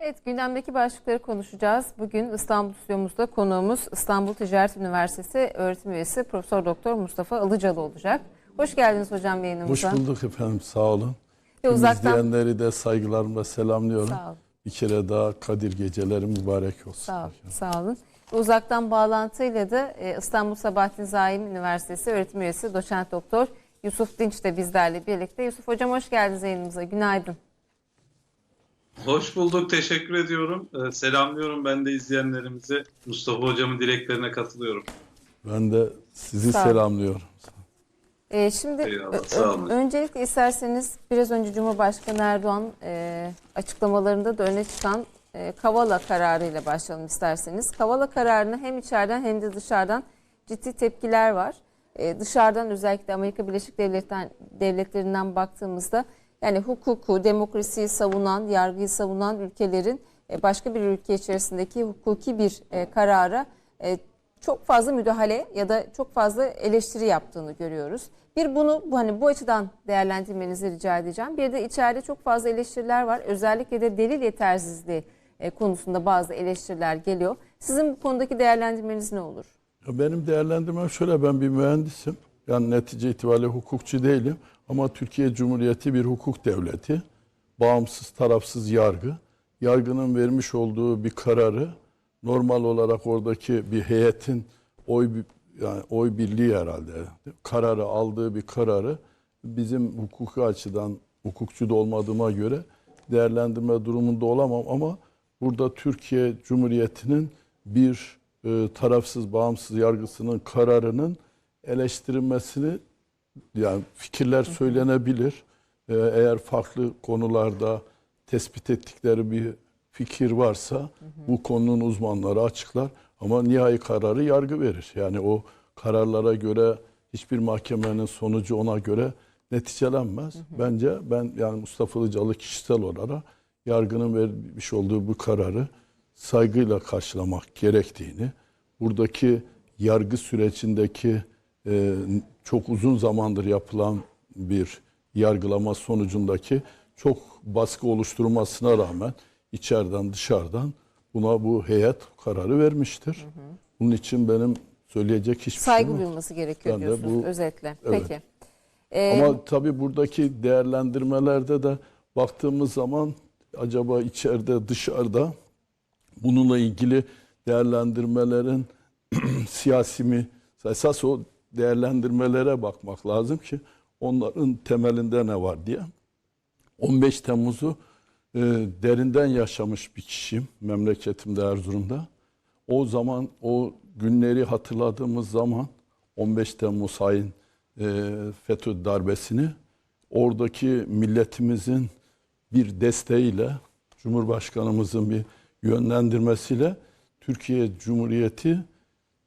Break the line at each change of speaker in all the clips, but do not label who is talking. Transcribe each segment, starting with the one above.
Evet gündemdeki başlıkları konuşacağız. Bugün İstanbul stüdyomuzda konuğumuz İstanbul Ticaret Üniversitesi öğretim üyesi Profesör Doktor Mustafa Ilıcalı olacak. Hoş geldiniz hocam
Hoş
yayınımıza.
bulduk efendim sağ olun.
Ve uzaktan
izleyenleri de saygılarımla selamlıyorum.
Sağ olun.
Bir kere daha Kadir geceleri mübarek olsun.
Sağ olun. Sağ olun. Uzaktan bağlantıyla da e, İstanbul Sabahattin Zaim Üniversitesi öğretim üyesi Doçent Doktor Yusuf Dinç de bizlerle birlikte. Yusuf hocam hoş geldiniz yayınımıza. Günaydın.
Hoş bulduk, teşekkür ediyorum. Ee, selamlıyorum ben de izleyenlerimizi. Mustafa Hocam'ın dileklerine katılıyorum.
Ben de sizi
Sağ olun.
selamlıyorum.
Ee, şimdi
Eyvallah,
ö-
sağ olun.
öncelikle isterseniz biraz önce Cumhurbaşkanı Erdoğan e, açıklamalarında da öne çıkan e, Kavala kararıyla başlayalım isterseniz. Kavala kararına hem içeriden hem de dışarıdan ciddi tepkiler var. E, dışarıdan özellikle Amerika Birleşik Devletler, Devletleri'nden baktığımızda yani hukuku, demokrasiyi savunan, yargıyı savunan ülkelerin e, başka bir ülke içerisindeki hukuki bir e, karara e, çok fazla müdahale ya da çok fazla eleştiri yaptığını görüyoruz. Bir bunu bu hani bu açıdan değerlendirmenizi rica edeceğim. Bir de içeride çok fazla eleştiriler var. Özellikle de delil yetersizliği konusunda bazı eleştiriler geliyor. Sizin bu konudaki değerlendirmeniz ne olur?
Benim değerlendirmem şöyle ben bir mühendisim. Yani netice itibariyle hukukçu değilim. Ama Türkiye Cumhuriyeti bir hukuk devleti. Bağımsız, tarafsız yargı. Yargının vermiş olduğu bir kararı normal olarak oradaki bir heyetin oy yani oy birliği herhalde kararı aldığı bir kararı bizim hukuki açıdan hukukçu da olmadığıma göre değerlendirme durumunda olamam ama burada Türkiye Cumhuriyeti'nin bir e, tarafsız bağımsız yargısının kararının eleştirilmesini yani fikirler söylenebilir. Ee, eğer farklı konularda tespit ettikleri bir fikir varsa bu konunun uzmanları açıklar. Ama nihai kararı yargı verir. Yani o kararlara göre hiçbir mahkemenin sonucu ona göre neticelenmez. Bence ben yani Mustafa Ilıcalı kişisel olarak yargının vermiş olduğu bu kararı saygıyla karşılamak gerektiğini, buradaki yargı sürecindeki e, çok uzun zamandır yapılan bir yargılama sonucundaki çok baskı oluşturmasına rağmen içeriden dışarıdan buna bu heyet kararı vermiştir. Bunun için benim söyleyecek hiçbir
Saygı
şeyim yok.
duyulması gerekiyor
Ben
diyorsunuz
bu-
özetle.
Evet.
Peki. Ee,
Ama tabii buradaki değerlendirmelerde de baktığımız zaman acaba içeride dışarıda bununla ilgili değerlendirmelerin siyasi mi esas o değerlendirmelere bakmak lazım ki onların temelinde ne var diye. 15 Temmuz'u e, derinden yaşamış bir kişiyim memleketimde Erzurum'da. O zaman o günleri hatırladığımız zaman 15 Temmuz ayın e, FETÖ darbesini oradaki milletimizin bir desteğiyle Cumhurbaşkanımızın bir yönlendirmesiyle Türkiye Cumhuriyeti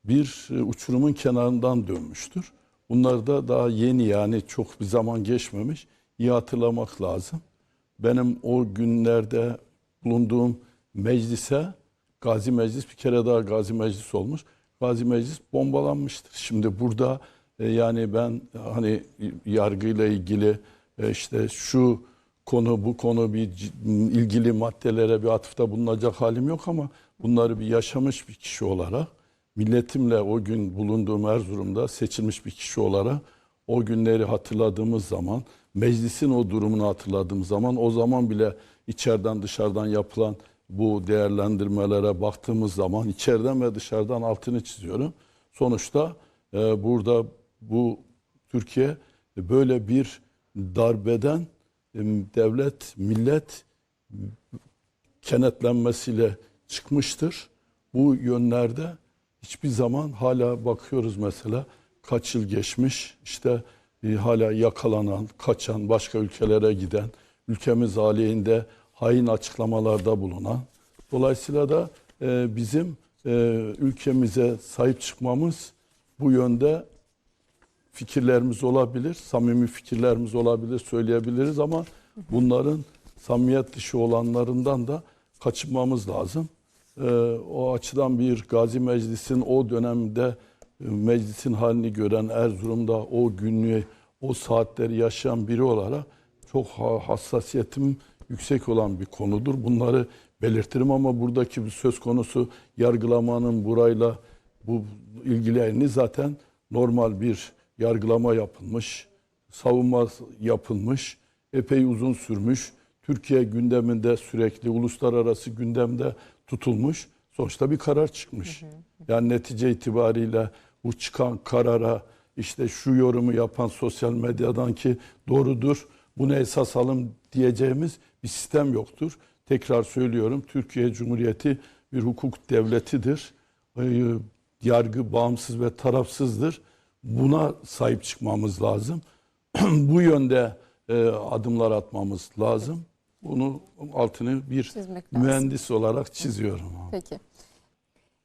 bir e, uçurumun kenarından dönmüştür. Bunlar da daha yeni yani çok bir zaman geçmemiş. İyi hatırlamak lazım. Benim o günlerde bulunduğum meclise Gazi Meclis bir kere daha Gazi Meclis olmuş. Gazi Meclis bombalanmıştır. Şimdi burada e, yani ben hani yargıyla ilgili e, işte şu konu bu konu bir ilgili maddelere bir atıfta bulunacak halim yok ama bunları bir yaşamış bir kişi olarak milletimle o gün bulunduğum Erzurum'da seçilmiş bir kişi olarak o günleri hatırladığımız zaman meclisin o durumunu hatırladığımız zaman o zaman bile içeriden dışarıdan yapılan bu değerlendirmelere baktığımız zaman içeriden ve dışarıdan altını çiziyorum. Sonuçta e, burada bu Türkiye böyle bir darbeden e, devlet, millet kenetlenmesiyle çıkmıştır. Bu yönlerde hiçbir zaman hala bakıyoruz mesela kaç yıl geçmiş işte e, hala yakalanan, kaçan, başka ülkelere giden, ülkemiz aleyhinde hain açıklamalarda bulunan. Dolayısıyla da e, bizim e, ülkemize sahip çıkmamız bu yönde fikirlerimiz olabilir, samimi fikirlerimiz olabilir, söyleyebiliriz ama bunların samimiyet dışı olanlarından da kaçınmamız lazım. Ee, o açıdan bir Gazi Meclis'in o dönemde e, meclisin halini gören Erzurum'da o günlüğü, o saatleri yaşayan biri olarak çok ha- hassasiyetim yüksek olan bir konudur. Bunları belirtirim ama buradaki bir söz konusu yargılamanın burayla bu ilgilerini zaten normal bir yargılama yapılmış, savunma yapılmış, epey uzun sürmüş. Türkiye gündeminde sürekli uluslararası gündemde tutulmuş. Sonuçta bir karar çıkmış. Yani netice itibariyle bu çıkan karara işte şu yorumu yapan sosyal medyadan ki doğrudur bunu esas alın diyeceğimiz bir sistem yoktur. Tekrar söylüyorum Türkiye Cumhuriyeti bir hukuk devletidir. Ee, Yargı bağımsız ve tarafsızdır. Buna sahip çıkmamız lazım. Bu yönde e, adımlar atmamız lazım. Bunu altını bir
Çizmek lazım.
mühendis olarak çiziyorum.
Peki.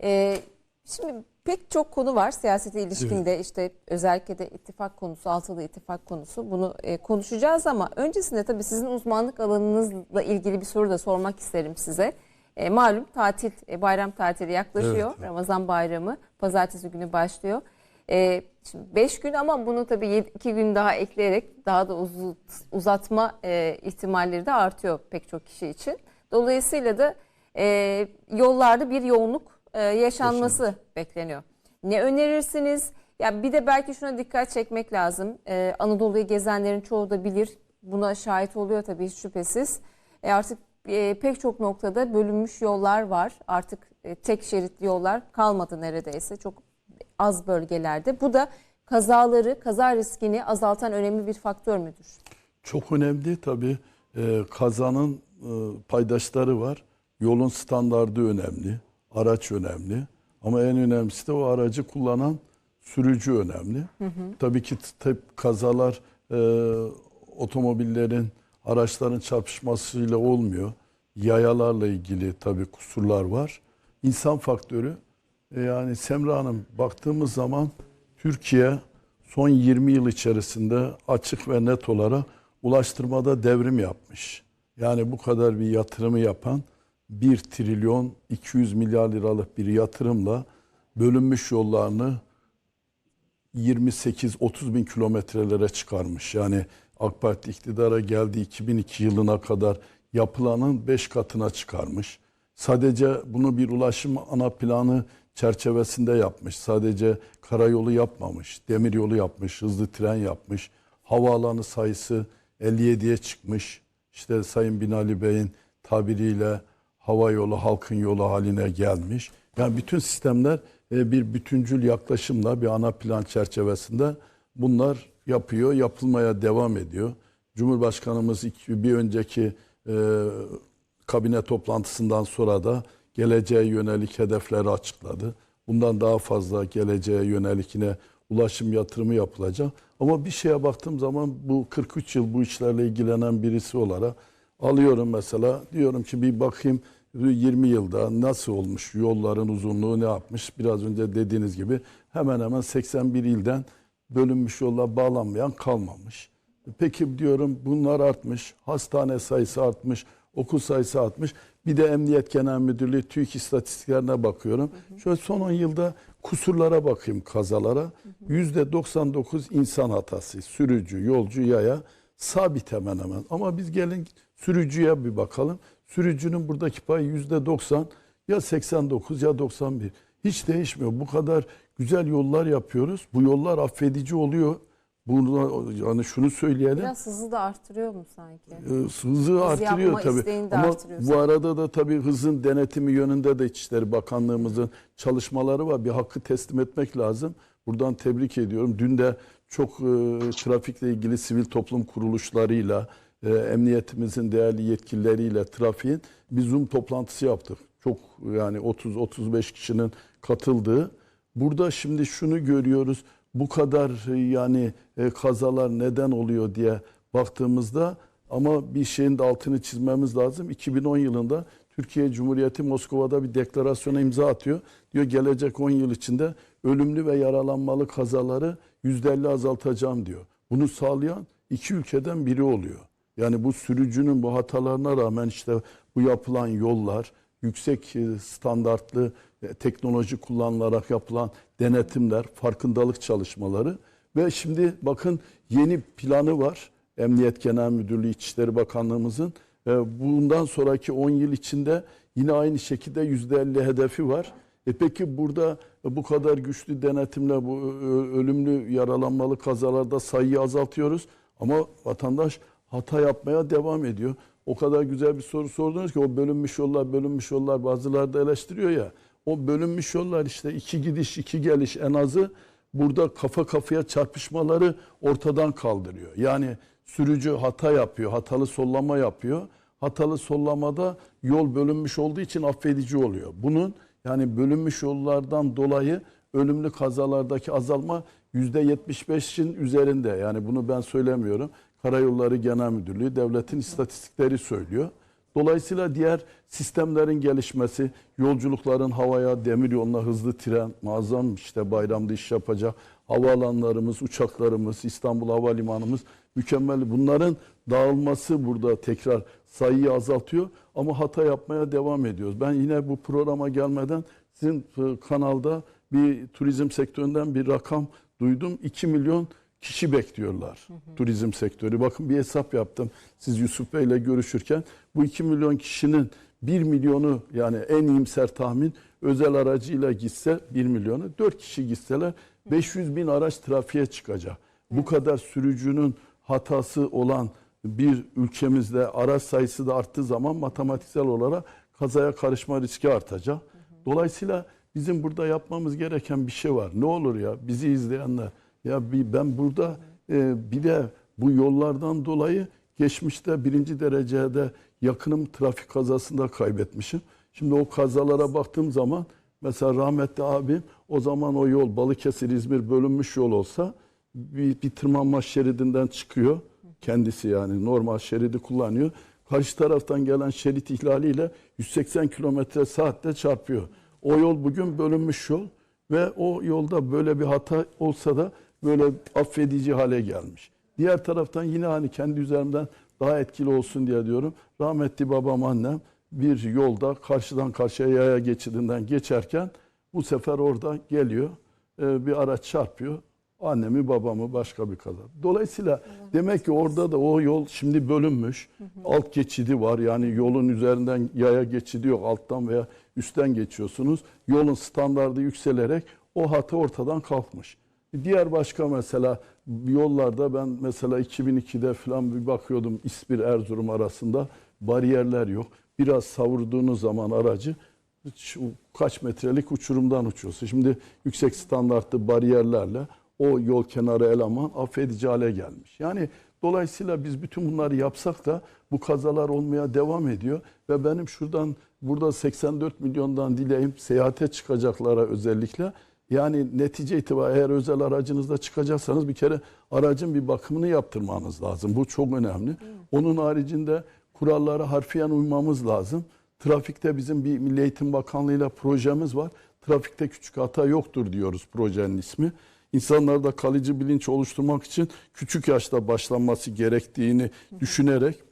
Ee, şimdi pek çok konu var siyasete ilişkinde işte özellikle de ittifak konusu, altılı ittifak konusu. Bunu e, konuşacağız ama öncesinde tabii sizin uzmanlık alanınızla ilgili bir soru da sormak isterim size. E, malum tatil, e, bayram tatili yaklaşıyor. Ramazan bayramı pazartesi günü başlıyor. E, şimdi 5 gün ama bunu tabii 2 gün daha ekleyerek daha da uzut- uzatma e, ihtimalleri de artıyor pek çok kişi için. Dolayısıyla da e, yollarda bir yoğunluk e, yaşanması bekleniyor. Ne önerirsiniz? Ya bir de belki şuna dikkat çekmek lazım. E, Anadolu'yu gezenlerin çoğu da bilir. Buna şahit oluyor tabii hiç şüphesiz. E, artık e, pek çok noktada bölünmüş yollar var. Artık e, tek şeritli yollar kalmadı neredeyse. Çok az bölgelerde. Bu da kazaları, kaza riskini azaltan önemli bir faktör müdür?
Çok önemli tabii. Ee, kazanın e, paydaşları var. Yolun standardı önemli. Araç önemli. Ama en önemlisi de o aracı kullanan sürücü önemli. Tabii ki t- t- kazalar e, otomobillerin, araçların çarpışmasıyla olmuyor. Yayalarla ilgili tabii kusurlar var. İnsan faktörü e, yani Semra Hanım baktığımız zaman Türkiye son 20 yıl içerisinde açık ve net olarak ulaştırmada devrim yapmış. Yani bu kadar bir yatırımı yapan 1 trilyon 200 milyar liralık bir yatırımla bölünmüş yollarını 28-30 bin kilometrelere çıkarmış. Yani AK Parti iktidara geldi 2002 yılına kadar yapılanın 5 katına çıkarmış. Sadece bunu bir ulaşım ana planı çerçevesinde yapmış. Sadece karayolu yapmamış, demiryolu yapmış, hızlı tren yapmış. Havaalanı sayısı 57'ye çıkmış. İşte Sayın Binali Bey'in tabiriyle hava yolu halkın yolu haline gelmiş. Yani bütün sistemler e, bir bütüncül yaklaşımla bir ana plan çerçevesinde bunlar yapıyor, yapılmaya devam ediyor. Cumhurbaşkanımız bir önceki e, kabine toplantısından sonra da geleceğe yönelik hedefleri açıkladı. Bundan daha fazla geleceğe yönelik yine ulaşım yatırımı yapılacak. Ama bir şeye baktığım zaman bu 43 yıl bu işlerle ilgilenen birisi olarak alıyorum mesela diyorum ki bir bakayım 20 yılda nasıl olmuş yolların uzunluğu ne yapmış biraz önce dediğiniz gibi hemen hemen 81 ilden bölünmüş yolla bağlanmayan kalmamış. Peki diyorum bunlar artmış, hastane sayısı artmış, okul sayısı artmış. Bir de Emniyet Genel Müdürlüğü TÜİK istatistiklerine bakıyorum. Şöyle son 10 yılda kusurlara bakayım kazalara. Yüzde 99 insan hatası, sürücü, yolcu, yaya sabit hemen hemen. Ama biz gelin sürücüye bir bakalım. Sürücünün buradaki payı yüzde 90 ya 89 ya 91. Hiç değişmiyor. Bu kadar güzel yollar yapıyoruz. Bu yollar affedici oluyor. Bunu yani şunu söyleyelim.
Biraz hızı da artırıyor mu sanki?
E, hızı artırıyor
yapma
tabii. Ama
artırıyor
bu arada da tabii hızın denetimi yönünde de İçişleri Bakanlığımızın çalışmaları var. Bir hakkı teslim etmek lazım. Buradan tebrik ediyorum. Dün de çok e, trafikle ilgili sivil toplum kuruluşlarıyla, e, emniyetimizin değerli yetkilileriyle trafiğin bir Zoom toplantısı yaptık. Çok yani 30-35 kişinin katıldığı. Burada şimdi şunu görüyoruz. Bu kadar e, yani e, kazalar neden oluyor diye baktığımızda ama bir şeyin de altını çizmemiz lazım. 2010 yılında Türkiye Cumhuriyeti Moskova'da bir deklarasyona imza atıyor. Diyor gelecek 10 yıl içinde ölümlü ve yaralanmalı kazaları %50 azaltacağım diyor. Bunu sağlayan iki ülkeden biri oluyor. Yani bu sürücünün bu hatalarına rağmen işte bu yapılan yollar, yüksek e, standartlı e, teknoloji kullanılarak yapılan denetimler, farkındalık çalışmaları ve şimdi bakın yeni planı var. Emniyet Genel Müdürlüğü İçişleri Bakanlığımızın E, bundan sonraki 10 yıl içinde Yine aynı şekilde %50 hedefi var. E peki burada bu kadar güçlü denetimle bu ölümlü yaralanmalı kazalarda sayıyı azaltıyoruz. Ama vatandaş hata yapmaya devam ediyor. O kadar güzel bir soru sordunuz ki o bölünmüş yollar bölünmüş yollar bazıları da eleştiriyor ya. O bölünmüş yollar işte iki gidiş iki geliş en azı burada kafa kafaya çarpışmaları ortadan kaldırıyor. Yani sürücü hata yapıyor, hatalı sollama yapıyor. Hatalı sollamada yol bölünmüş olduğu için affedici oluyor. Bunun yani bölünmüş yollardan dolayı ölümlü kazalardaki azalma %75'in üzerinde. Yani bunu ben söylemiyorum. Karayolları Genel Müdürlüğü devletin istatistikleri söylüyor. Dolayısıyla diğer sistemlerin gelişmesi, yolculukların havaya, demir yoluna hızlı tren, muazzam işte bayramda iş yapacak havaalanlarımız, uçaklarımız, İstanbul Havalimanımız mükemmel. Bunların dağılması burada tekrar sayıyı azaltıyor ama hata yapmaya devam ediyoruz. Ben yine bu programa gelmeden sizin e, kanalda bir turizm sektöründen bir rakam duydum. 2 milyon kişi bekliyorlar turizm sektörü. Bakın bir hesap yaptım siz Yusuf Bey ile görüşürken. Bu 2 milyon kişinin 1 milyonu yani en iyimser tahmin özel aracıyla gitse 1 milyonu 4 kişi gitseler 500 bin araç trafiğe çıkacak. Bu kadar sürücünün hatası olan bir ülkemizde araç sayısı da arttığı zaman matematiksel olarak kazaya karışma riski artacak. Dolayısıyla bizim burada yapmamız gereken bir şey var. Ne olur ya bizi izleyenler ya bir- ben burada e, bir de bu yollardan dolayı geçmişte birinci derecede yakınım trafik kazasında kaybetmişim. Şimdi o kazalara baktığım zaman mesela rahmetli abim o zaman o yol Balıkesir-İzmir bölünmüş yol olsa bir, bir tırmanma şeridinden çıkıyor. Kendisi yani normal şeridi kullanıyor. Karşı taraftan gelen şerit ihlaliyle 180 kilometre saatte çarpıyor. O yol bugün bölünmüş yol ve o yolda böyle bir hata olsa da böyle affedici hale gelmiş. Diğer taraftan yine hani kendi üzerimden daha etkili olsun diye diyorum. Rahmetli babam annem bir yolda karşıdan karşıya yaya geçidinden geçerken bu sefer orada geliyor e, bir araç çarpıyor. Annemi babamı başka bir kaza. Dolayısıyla demek ki orada da o yol şimdi bölünmüş. Alt geçidi var yani yolun üzerinden yaya geçidi yok. Alttan veya üstten geçiyorsunuz. Yolun standardı yükselerek o hata ortadan kalkmış. Diğer başka mesela yollarda ben mesela 2002'de falan bir bakıyordum İspir Erzurum arasında bariyerler yok. Biraz savurduğunuz zaman aracı kaç metrelik uçurumdan uçuyorsun. Şimdi yüksek standartlı bariyerlerle o yol kenarı eleman affedici hale gelmiş. Yani dolayısıyla biz bütün bunları yapsak da bu kazalar olmaya devam ediyor ve benim şuradan burada 84 milyondan dileğim seyahate çıkacaklara özellikle yani netice itibariyle eğer özel aracınızda çıkacaksanız bir kere aracın bir bakımını yaptırmanız lazım. Bu çok önemli. Onun haricinde kurallara harfiyen uymamız lazım. Trafikte bizim bir Milli Eğitim Bakanlığı ile projemiz var. Trafikte küçük hata yoktur diyoruz projenin ismi. İnsanlarda kalıcı bilinç oluşturmak için küçük yaşta başlanması gerektiğini düşünerek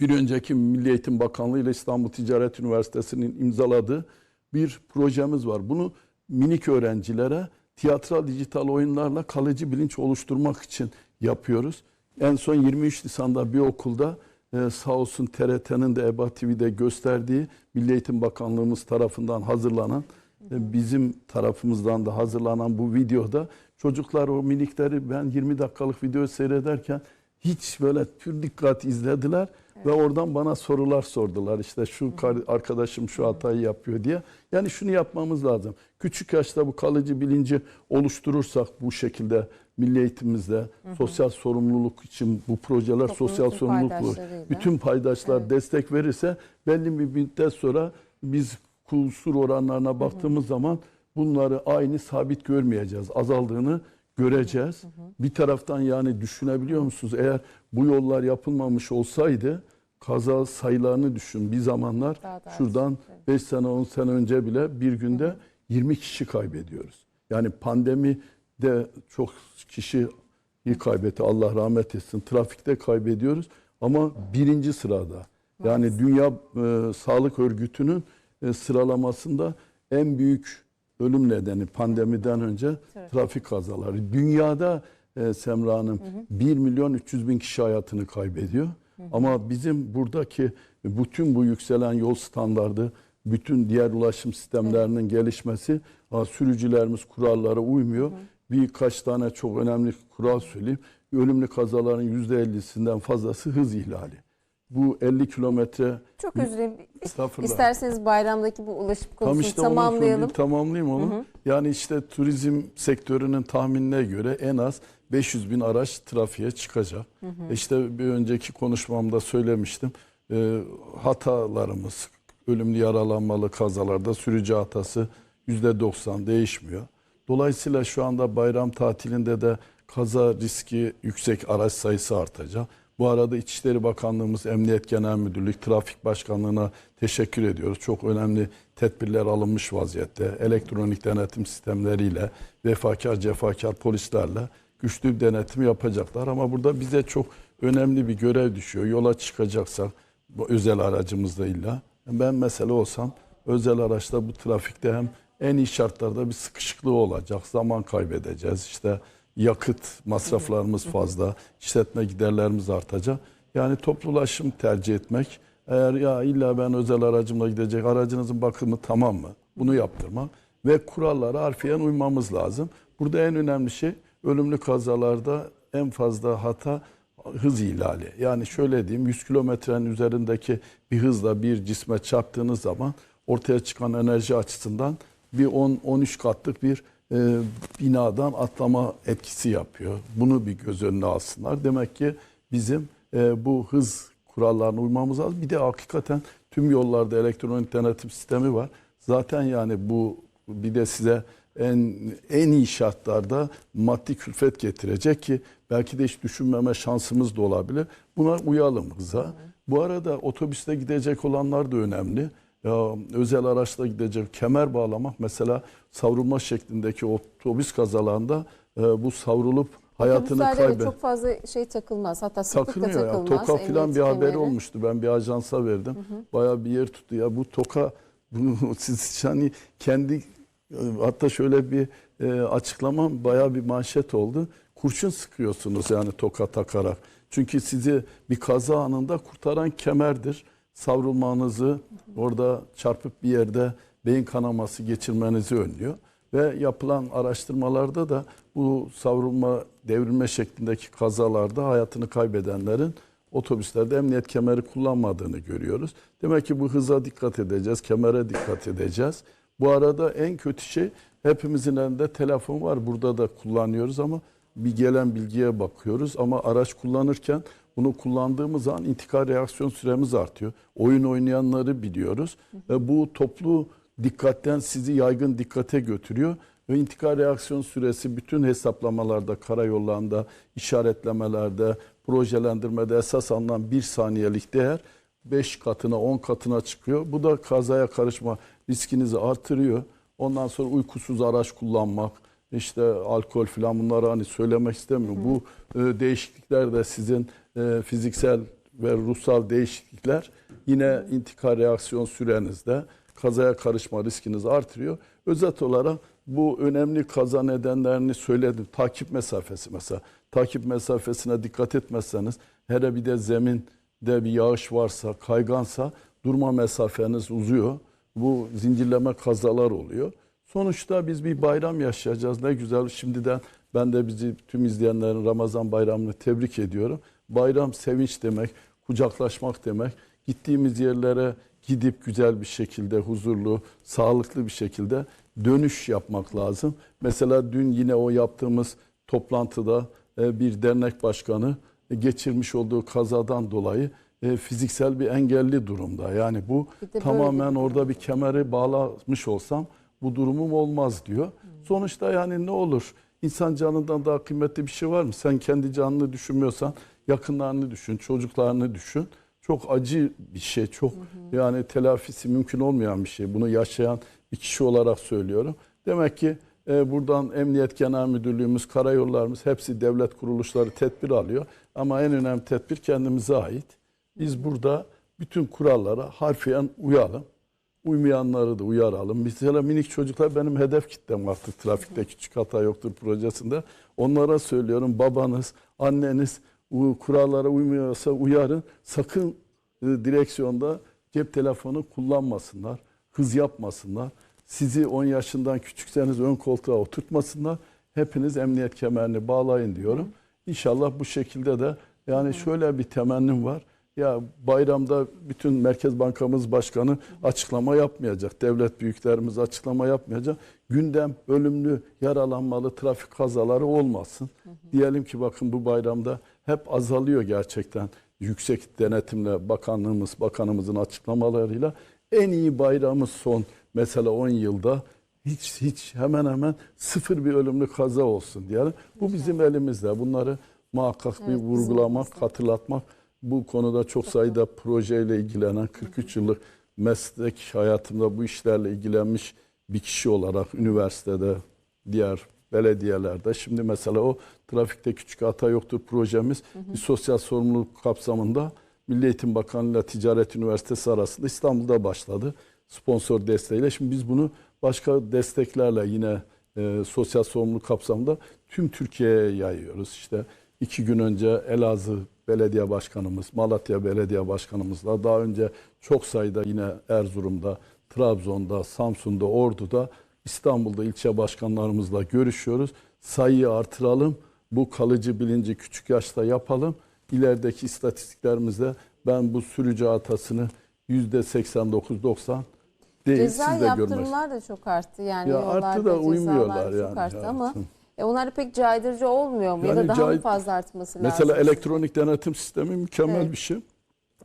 bir önceki Milli Eğitim Bakanlığı ile İstanbul Ticaret Üniversitesi'nin imzaladığı bir projemiz var. Bunu minik öğrencilere tiyatral dijital oyunlarla kalıcı bilinç oluşturmak için yapıyoruz. En son 23 Nisan'da bir okulda e, sağ olsun TRT'nin de EBA TV'de gösterdiği Milli Eğitim Bakanlığımız tarafından hazırlanan e, bizim tarafımızdan da hazırlanan bu videoda çocuklar o minikleri ben 20 dakikalık video seyrederken hiç böyle pür dikkat izlediler ve oradan bana sorular sordular. İşte şu arkadaşım şu hatayı yapıyor diye. Yani şunu yapmamız lazım. Küçük yaşta bu kalıcı bilinci oluşturursak bu şekilde milli eğitimimizde sosyal sorumluluk için bu projeler
Toplumun
sosyal sorumluluk bütün paydaşlar destek verirse belli bir müddet sonra biz kusur oranlarına baktığımız zaman bunları aynı sabit görmeyeceğiz. Azaldığını göreceğiz. Bir taraftan yani düşünebiliyor musunuz? Eğer bu yollar yapılmamış olsaydı kaza sayılarını düşün. Bir zamanlar şuradan 5 sene 10 sene önce bile bir günde 20 kişi kaybediyoruz. Yani pandemi de çok kişi kaybetti. Allah rahmet etsin. Trafikte kaybediyoruz ama birinci sırada. Yani Dünya e, Sağlık Örgütü'nün e, sıralamasında en büyük ölüm nedeni pandemiden önce trafik kazaları. Dünyada e, Semra Hanım 1 milyon 300 bin kişi hayatını kaybediyor. Ama bizim buradaki bütün bu yükselen yol standardı, bütün diğer ulaşım sistemlerinin gelişmesi, ha, sürücülerimiz kurallara uymuyor. Birkaç tane çok önemli kural söyleyeyim. Ölümlü kazaların %50'sinden fazlası hız ihlali. Bu 50 kilometre
Çok özür dilerim. İsterseniz bayramdaki bu ulaşım
Tam
konusunu
işte onu
tamamlayalım.
söyleyeyim, tamamlayayım onu. Yani işte turizm sektörünün tahminine göre en az 500 bin araç trafiğe çıkacak. İşte bir önceki konuşmamda söylemiştim. Ee, hatalarımız, ölümlü yaralanmalı kazalarda sürücü hatası %90 değişmiyor. Dolayısıyla şu anda bayram tatilinde de kaza riski yüksek araç sayısı artacak. Bu arada İçişleri Bakanlığımız, Emniyet Genel Müdürlük, Trafik Başkanlığı'na teşekkür ediyoruz. Çok önemli tedbirler alınmış vaziyette. Elektronik denetim sistemleriyle, vefakar, cefakar polislerle güçlü bir denetim yapacaklar. Ama burada bize çok önemli bir görev düşüyor. Yola çıkacaksak özel aracımızda illa. Ben mesela olsam özel araçta bu trafikte hem en iyi şartlarda bir sıkışıklığı olacak. Zaman kaybedeceğiz. İşte yakıt masraflarımız fazla, işletme giderlerimiz artacak. Yani toplu ulaşım tercih etmek. Eğer ya illa ben özel aracımla gidecek aracınızın bakımı tamam mı? Bunu yaptırmak ve kurallara harfiyen uymamız lazım. Burada en önemli şey ölümlü kazalarda en fazla hata hız ihlali. Yani şöyle diyeyim 100 kilometrenin üzerindeki bir hızla bir cisme çarptığınız zaman ortaya çıkan enerji açısından bir 10-13 katlık bir e, binadan atlama etkisi yapıyor. Bunu bir göz önüne alsınlar. Demek ki bizim e, bu hız kurallarına uymamız lazım. Bir de hakikaten tüm yollarda elektronik denetim sistemi var. Zaten yani bu bir de size en en iyi şartlarda maddi külfet getirecek ki belki de hiç düşünmeme şansımız da olabilir. Buna uyalım hıza. Bu arada otobüste gidecek olanlar da önemli. Ya, özel araçla gidecek kemer bağlamak mesela savrulma şeklindeki otobüs kazalarında e, bu savrulup hayatını kaybeden
çok fazla şey takılmaz. Hatta sıklıkla
takılmıyor ya.
takılmaz.
Toka filan bir haberi
kemeri.
olmuştu. Ben bir ajansa verdim. Bayağı bir yer tuttu. Ya bu toka bunu siz hani kendi hatta şöyle bir e, açıklamam bayağı bir manşet oldu. Kurşun sıkıyorsunuz yani toka takarak. Çünkü sizi bir kaza anında kurtaran kemerdir. Savrulmanızı orada çarpıp bir yerde beyin kanaması geçirmenizi önlüyor. Ve yapılan araştırmalarda da bu savrulma, devrilme şeklindeki kazalarda hayatını kaybedenlerin otobüslerde emniyet kemeri kullanmadığını görüyoruz. Demek ki bu hıza dikkat edeceğiz, kemere dikkat edeceğiz. Bu arada en kötü şey hepimizin elinde telefon var. Burada da kullanıyoruz ama bir gelen bilgiye bakıyoruz. Ama araç kullanırken bunu kullandığımız an intikal reaksiyon süremiz artıyor. Oyun oynayanları biliyoruz. Ve bu toplu dikkatten sizi yaygın dikkate götürüyor. Ve intikal reaksiyon süresi bütün hesaplamalarda, karayollarında, işaretlemelerde, projelendirmede esas alınan bir saniyelik değer 5 katına 10 katına çıkıyor. Bu da kazaya karışma riskinizi artırıyor. Ondan sonra uykusuz araç kullanmak, işte alkol falan bunları hani söylemek istemiyorum. Bu e, değişiklikler de sizin e, fiziksel ve ruhsal değişiklikler yine intikal reaksiyon sürenizde kazaya karışma riskinizi artırıyor. Özet olarak bu önemli kaza nedenlerini söyledim. Takip mesafesi mesela. Takip mesafesine dikkat etmezseniz hele bir de zeminde bir yağış varsa, kaygansa durma mesafeniz uzuyor. Bu zincirleme kazalar oluyor. Sonuçta biz bir bayram yaşayacağız. Ne güzel şimdiden ben de bizi tüm izleyenlerin Ramazan bayramını tebrik ediyorum. Bayram sevinç demek, kucaklaşmak demek. Gittiğimiz yerlere gidip güzel bir şekilde, huzurlu, sağlıklı bir şekilde dönüş yapmak lazım. Mesela dün yine o yaptığımız toplantıda e, bir dernek başkanı e, geçirmiş olduğu kazadan dolayı e, fiziksel bir engelli durumda. Yani bu tamamen orada bir kemeri bağlamış olsam bu durumum olmaz diyor. Sonuçta yani ne olur? İnsan canından daha kıymetli bir şey var mı? Sen kendi canını düşünmüyorsan yakınlarını düşün, çocuklarını düşün. Çok acı bir şey, çok yani telafisi mümkün olmayan bir şey. Bunu yaşayan bir kişi olarak söylüyorum. Demek ki e, buradan Emniyet Genel Müdürlüğümüz, karayollarımız hepsi devlet kuruluşları tedbir alıyor. Ama en önemli tedbir kendimize ait. Biz burada bütün kurallara harfiyen uyalım. Uymayanları da uyaralım. Mesela minik çocuklar benim hedef kitlem artık trafikte küçük hata yoktur projesinde. Onlara söylüyorum babanız, anneniz kurallara uymuyorsa uyarın. Sakın e, direksiyonda cep telefonu kullanmasınlar. Hız yapmasınlar. Sizi 10 yaşından küçükseniz ön koltuğa oturtmasınlar. Hepiniz emniyet kemerini bağlayın diyorum. İnşallah bu şekilde de yani şöyle bir temennim var. Ya bayramda bütün Merkez Bankamız Başkanı açıklama yapmayacak. Devlet büyüklerimiz açıklama yapmayacak. Gündem ölümlü, yaralanmalı trafik kazaları olmasın. Diyelim ki bakın bu bayramda hep azalıyor gerçekten. Yüksek denetimle bakanlığımız, bakanımızın açıklamalarıyla en iyi bayramı son mesela 10 yılda hiç hiç hemen hemen sıfır bir ölümlü kaza olsun diyelim. Bu bizim elimizde. Bunları muhakkak bir
Evet, bizim
vurgulamak,
elimizde.
hatırlatmak. Bu konuda çok sayıda projeyle ilgilenen 43 yıllık meslek hayatımda bu işlerle ilgilenmiş bir kişi olarak üniversitede, diğer belediyelerde şimdi mesela o trafikte küçük hata yoktur projemiz bir sosyal sorumluluk kapsamında Milli Eğitim Bakanlığı ile Ticaret Üniversitesi arasında İstanbul'da başladı. Sponsor desteğiyle. Şimdi biz bunu başka desteklerle yine e, sosyal sorumluluk kapsamında tüm Türkiye'ye yayıyoruz. İşte iki gün önce Elazığ Belediye Başkanımız, Malatya Belediye Başkanımızla daha önce çok sayıda yine Erzurum'da, Trabzon'da, Samsun'da, Ordu'da, İstanbul'da ilçe başkanlarımızla görüşüyoruz. Sayıyı artıralım. Bu kalıcı bilinci küçük yaşta yapalım. İlerideki istatistiklerimizde ben bu sürücü hatasını %89-90 değil
Ceza
siz de görmez.
yaptırımlar da çok arttı. Yani
Ya arttı da uymuyorlar
çok
yani.
arttı
Ya,
ama e, onlar pek caydırıcı olmuyor mu? ya da
Yani
daha mı fazla artması
Mesela
lazım?
elektronik denetim sistemi mükemmel
Evet.
bir şey.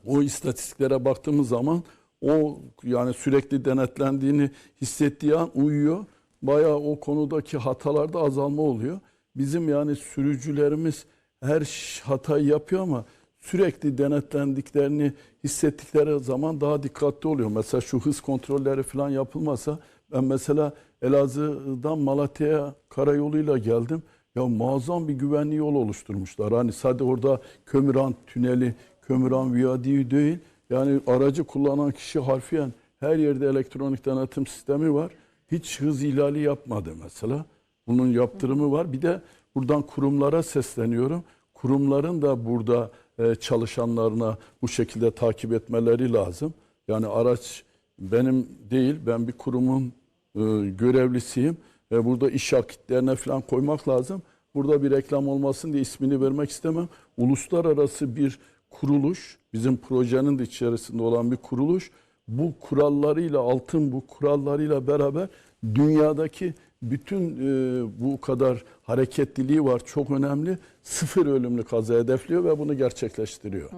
O istatistiklere baktığımız zaman o yani sürekli denetlendiğini hissettiği an uyuyor. Bayağı o konudaki hatalarda azalma oluyor. Bizim yani sürücülerimiz her hatayı yapıyor ama sürekli denetlendiklerini hissettikleri zaman daha dikkatli oluyor. Mesela şu hız kontrolleri falan yapılmasa ben mesela Elazığ'dan Malatya'ya karayoluyla geldim. Ya muazzam bir güvenli yol oluşturmuşlar. Hani sadece orada Kömüran tüneli, Kömüran viyadüğü değil. Yani aracı kullanan kişi harfiyen her yerde elektronik denetim sistemi var. Hiç hız ihlali yapmadı mesela. Bunun yaptırımı var. Bir de buradan kurumlara sesleniyorum. Kurumların da burada e, çalışanlarına bu şekilde takip etmeleri lazım. Yani araç benim değil, ben bir kurumun e, görevlisiyim ve burada iş akitlerine falan koymak lazım. Burada bir reklam olmasın diye ismini vermek istemem. Uluslararası bir kuruluş, bizim projenin de içerisinde olan bir kuruluş. Bu kurallarıyla, altın bu kurallarıyla beraber dünyadaki bütün e, bu kadar hareketliliği var çok önemli. Sıfır ölümlü kaza hedefliyor ve bunu gerçekleştiriyor.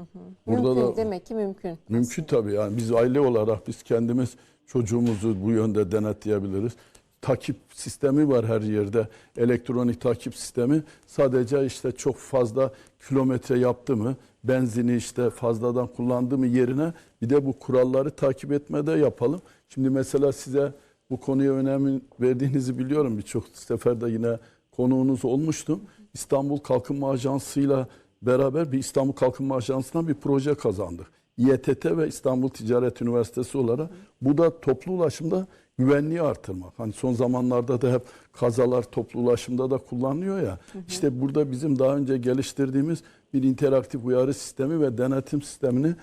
mümkün demek ki mümkün.
Mümkün tabii yani biz aile olarak biz kendimiz çocuğumuzu bu yönde denetleyebiliriz. Takip sistemi var her yerde. Elektronik takip sistemi. Sadece işte çok fazla kilometre yaptı mı, benzini işte fazladan kullandı mı yerine bir de bu kuralları takip etmede yapalım. Şimdi mesela size bu konuya önem verdiğinizi biliyorum. Birçok seferde yine konuğunuz olmuştum. İstanbul Kalkınma Ajansı'yla beraber bir İstanbul Kalkınma Ajansı'na bir proje kazandık. İETT ve İstanbul Ticaret Üniversitesi olarak bu da toplu ulaşımda güvenliği artırmak. Hani son zamanlarda da hep kazalar toplu ulaşımda da kullanılıyor ya. İşte burada bizim daha önce geliştirdiğimiz bir interaktif uyarı sistemi ve denetim sistemini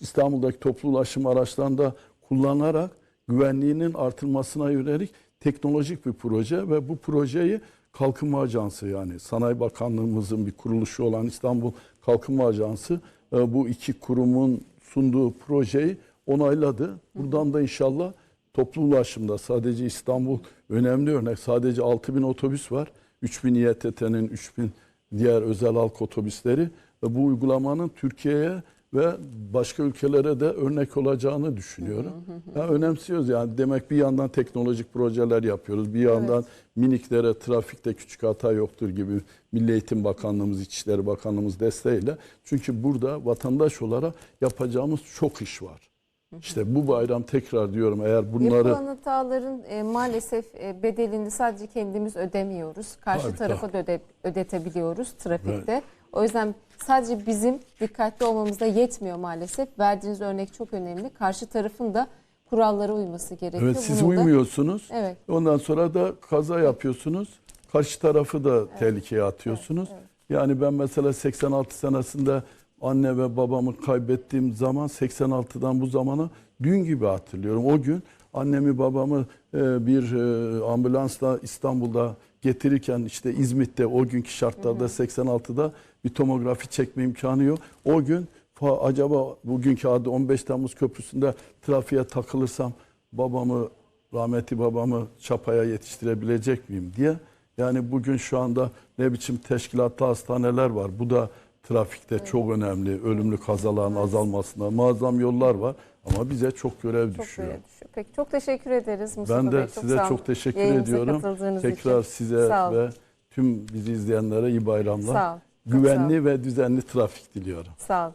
İstanbul'daki toplu ulaşım araçlarında kullanarak güvenliğinin artırılmasına yönelik teknolojik bir proje ve bu projeyi Kalkınma Ajansı yani Sanayi Bakanlığımızın bir kuruluşu olan İstanbul Kalkınma Ajansı e, bu iki kurumun sunduğu projeyi onayladı. Buradan da inşallah toplu ulaşımda sadece İstanbul önemli örnek. Sadece 6000 otobüs var. 3000 İETT'nin 3000 diğer özel halk otobüsleri ve bu uygulamanın Türkiye'ye ve başka ülkelere de örnek olacağını düşünüyorum. Ya önemsiyoruz yani demek bir yandan teknolojik projeler yapıyoruz. Bir yandan miniklere trafikte küçük hata yoktur gibi Milli Eğitim Bakanlığımız, İçişleri Bakanlığımız desteğiyle. Çünkü burada vatandaş olarak yapacağımız çok iş var. İşte bu bayram tekrar diyorum eğer bunları
Yapılan hataların e, maalesef e, bedelini sadece kendimiz ödemiyoruz. Karşı
Tabii,
tarafa da öde- ödetebiliyoruz trafikte. O yüzden sadece bizim dikkatli olmamız da yetmiyor maalesef. Verdiğiniz örnek çok önemli. Karşı tarafın da kurallara uyması gerekiyor.
Evet siz
Bunu da-
uymuyorsunuz.
Evet.
Ondan sonra da kaza yapıyorsunuz. Karşı tarafı da tehlikeye atıyorsunuz. Yani ben mesela 86 senesinde anne ve babamı kaybettiğim zaman 86'dan bu zamana dün gibi hatırlıyorum. O gün annemi babamı e, bir e, ambulansla İstanbul'da getirirken işte İzmit'te o günkü şartlarda 86'da bir tomografi çekme imkanı yok. O gün acaba bugünkü adı 15 Temmuz Köprüsü'nde trafiğe takılırsam babamı rahmetli babamı çapaya yetiştirebilecek miyim diye. Yani bugün şu anda ne biçim teşkilatlı hastaneler var. Bu da trafikte çok önemli. Ölümlü kazaların azalmasına muazzam yollar var. Ama bize çok görev
Çok
düşüyor.
düşüyor. Peki çok teşekkür ederiz Mustafa
Ben
Bey.
de size
sağ olun.
çok teşekkür
Yayınımıza
ediyorum. Tekrar
için.
size
Sağ olun.
ve tüm bizi izleyenlere iyi bayramlar.
Sağ ol. Çok sağ ol.
Güvenli ve düzenli trafik diliyorum.
Sağ ol.